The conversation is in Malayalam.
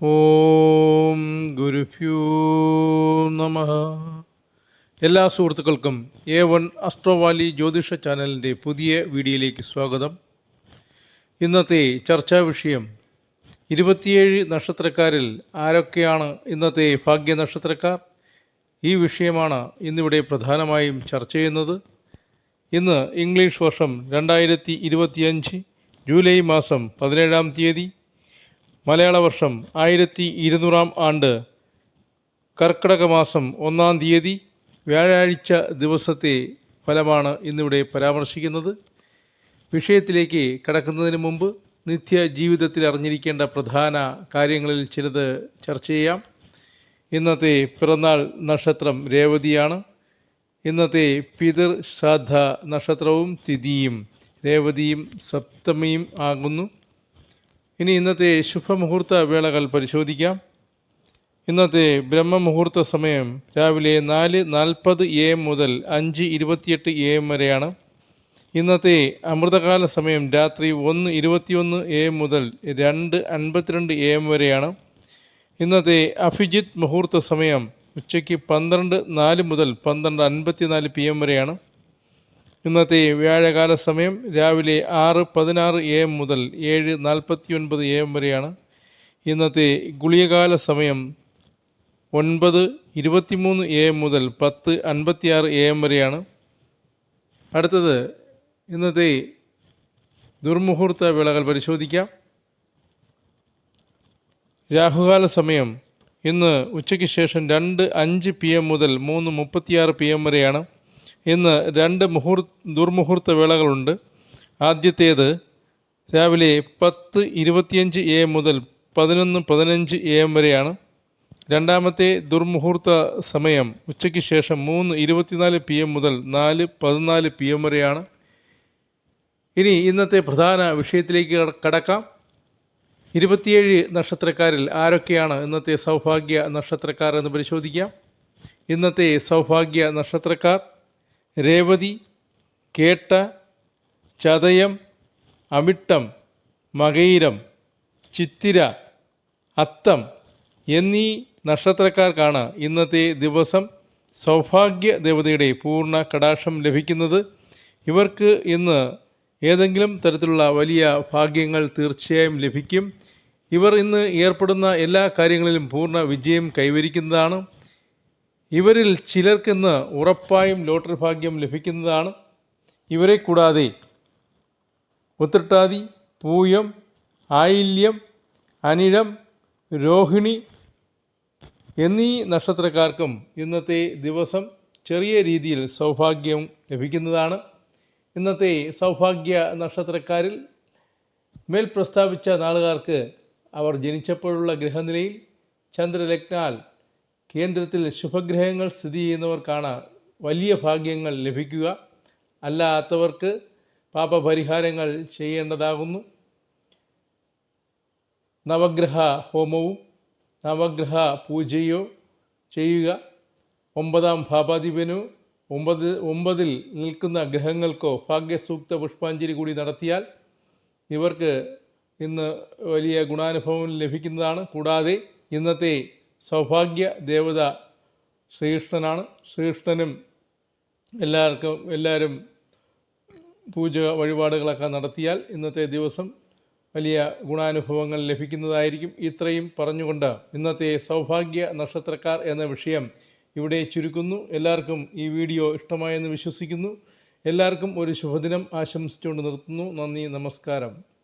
ഓം ഗുരുഭ്യോ നമ. എല്ലാ സുഹൃത്തുക്കൾക്കും എ വൺ അസ്ട്രോവാലി ജ്യോതിഷ ചാനലിന്റെ പുതിയ വീഡിയോയിലേക്ക് സ്വാഗതം. ഇന്നത്തെ ചർച്ചാ വിഷയം ഇരുപത്തിയേഴ് നക്ഷത്രക്കാരിൽ ആരൊക്കെയാണ് ഇന്നത്തെ ഭാഗ്യ നക്ഷത്രക്കാർ? ഈ വിഷയമാണ് ഇന്നിവിടെ പ്രധാനമായും ചർച്ച ചെയ്യുന്നത്. ഇന്ന് ഇംഗ്ലീഷ് വർഷം രണ്ടായിരത്തി ജൂലൈ മാസം പതിനേഴാം തീയതി മലയാള വർഷം ആയിരത്തി ഇരുന്നൂറാം ആണ്ട് കർക്കിടക മാസം ഒന്നാം തീയതി വ്യാഴാഴ്ച ദിവസത്തെ ഫലമാണ് ഇന്നിവിടെ പരാമർശിക്കുന്നത്. വിഷയത്തിലേക്ക് കടക്കുന്നതിന് മുമ്പ് നിത്യ ജീവിതത്തിൽ അറിഞ്ഞിരിക്കേണ്ട പ്രധാന കാര്യങ്ങളിൽ ചിലത് ചർച്ച ചെയ്യാം. ഇന്നത്തെ പിറന്നാൾ നക്ഷത്രം രേവതിയാണ്. ഇന്നത്തെ പിതൃശ്രാദ്ധ നക്ഷത്രവും തിഥിയും രേവതിയും സപ്തമിയും ആകുന്നു. ഇനി ഇന്നത്തെ ശുഭമുഹൂർത്ത വേളകൾ പരിശോധിക്കാം. ഇന്നത്തെ ബ്രഹ്മമുഹൂർത്ത സമയം രാവിലെ നാല് നാൽപ്പത് എ എം മുതൽ അഞ്ച് ഇരുപത്തിയെട്ട് എ എം വരെയാണ്. ഇന്നത്തെ അമൃതകാല സമയം രാത്രി ഒന്ന് ഇരുപത്തിയൊന്ന് എ എം മുതൽ രണ്ട് അൻപത്തിരണ്ട് എ എം വരെയാണ്. ഇന്നത്തെ അഭിജിത്ത് മുഹൂർത്ത സമയം ഉച്ചയ്ക്ക് പന്ത്രണ്ട് നാല് മുതൽ പന്ത്രണ്ട് അൻപത്തിനാല് പി എം വരെയാണ്. ഇന്നത്തെ വ്യാഴകാല സമയം രാവിലെ ആറ് പതിനാറ് എ എം മുതൽ ഏഴ് നാൽപ്പത്തി ഒൻപത് എ എം വരെയാണ്. ഇന്നത്തെ ഗുളികകാല സമയം ഒൻപത് ഇരുപത്തിമൂന്ന് എ എം മുതൽ പത്ത് അൻപത്തിയാറ് എ എം വരെയാണ്. അടുത്തത് ഇന്നത്തെ ദുർമുഹൂർത്ത വേളകൾ പരിശോധിക്കാം. രാഹുകാല സമയം ഇന്ന് ഉച്ചയ്ക്ക് ശേഷം രണ്ട് അഞ്ച് പി എം മുതൽ മൂന്ന് മുപ്പത്തിയാറ് പി എം വരെയാണ്. ഇന്ന് രണ്ട് മുഹൂർ ദുർമുഹൂർത്ത വേളകളുണ്ട്. ആദ്യത്തേത് രാവിലെ പത്ത് ഇരുപത്തിയഞ്ച് എ മുതൽ പതിനൊന്ന് പതിനഞ്ച് എ എം വരെയാണ്. രണ്ടാമത്തെ ദുർമുഹൂർത്ത സമയം ഉച്ചയ്ക്ക് ശേഷം മൂന്ന് ഇരുപത്തിനാല് പി എം മുതൽ നാല് പതിനാല് പി എം വരെയാണ്. ഇനി ഇന്നത്തെ പ്രധാന വിഷയത്തിലേക്ക് കടക്കാം. ഇരുപത്തിയേഴ് നക്ഷത്രക്കാരിൽ ആരൊക്കെയാണ് ഇന്നത്തെ സൗഭാഗ്യ നക്ഷത്രക്കാർ എന്ന് പരിശോധിക്കാം. ഇന്നത്തെ സൗഭാഗ്യ നക്ഷത്രക്കാർ രേവതി കേട്ട ചതയം അമിട്ടം മകയിരം ചിത്തിര അത്തം എന്നീ നക്ഷത്രക്കാർക്കാണ് ഇന്നത്തെ ദിവസം സൗഭാഗ്യ ദേവതയുടെ പൂർണ കടാക്ഷം ലഭിക്കുന്നത്. ഇവർക്ക് ഇന്ന് ഏതെങ്കിലും തരത്തിലുള്ള വലിയ ഭാഗ്യങ്ങൾ തീർച്ചയായും ലഭിക്കും. ഇവർ ഇന്ന് ഏർപ്പെടുന്ന എല്ലാ കാര്യങ്ങളിലും പൂർണ വിജയം കൈവരിക്കുന്നതാണ്. ഇവരിൽ ചിലർക്കിന്ന് ഉറപ്പായും ലോട്ടറി ഭാഗ്യം ലഭിക്കുന്നതാണ്. ഇവരെ കൂടാതെ ഉത്രട്ടാതി പൂയം ആയില്യം അനിഴം രോഹിണി എന്നീ നക്ഷത്രക്കാർക്കും ഇന്നത്തെ ദിവസം ചെറിയ രീതിയിൽ സൗഭാഗ്യം ലഭിക്കുന്നതാണ്. ഇന്നത്തെ സൗഭാഗ്യ നക്ഷത്രക്കാരിൽ മേൽ പ്രസ്താവിച്ച നാളുകാർക്ക് അവർ ജനിച്ചപ്പോഴുള്ള ഗ്രഹനിലയിൽ ചന്ദ്രലഗ്നാൽ കേന്ദ്രത്തിൽ ശുഭഗ്രഹങ്ങൾ സ്ഥിതി ചെയ്യുന്നവർക്കാണ് വലിയ ഭാഗ്യങ്ങൾ ലഭിക്കുക. അല്ലാത്തവർക്ക് പാപപരിഹാരങ്ങൾ ചെയ്യേണ്ടതാകുന്നു. നവഗ്രഹ ഹോമവും നവഗ്രഹ പൂജയോ ചെയ്യുക. ഒമ്പതാം ഭാപാധിപനോ ഒമ്പത് ഒമ്പതിൽ നിൽക്കുന്ന ഗ്രഹങ്ങൾക്കോ ഭാഗ്യസൂക്ത പുഷ്പാഞ്ജലി കൂടി നടത്തിയാൽ ഇവർക്ക് ഇന്ന് വലിയ ഗുണാനുഭവം ലഭിക്കുന്നതാണ്. കൂടാതെ ഇന്നത്തെ സൗഭാഗ്യ ദേവത ശ്രീകൃഷ്ണനാണ്. ശ്രീകൃഷ്ണനും എല്ലാവർക്കും എല്ലാവരും പൂജ വഴിപാടുകളൊക്കെ നടത്തിയാൽ ഇന്നത്തെ ദിവസം വലിയ ഗുണാനുഭവങ്ങൾ ലഭിക്കുന്നതായിരിക്കും. ഇത്രയും പറഞ്ഞുകൊണ്ട് ഇന്നത്തെ സൗഭാഗ്യ നക്ഷത്രക്കാർ എന്ന വിഷയം ഇവിടെ ചുരുക്കുന്നു. എല്ലാവർക്കും ഈ വീഡിയോ ഇഷ്ടമായെന്ന് വിശ്വസിക്കുന്നു. എല്ലാവർക്കും ഒരു ശുഭദിനം ആശംസിച്ചുകൊണ്ട് നിർത്തുന്നു. നന്ദി നമസ്കാരം.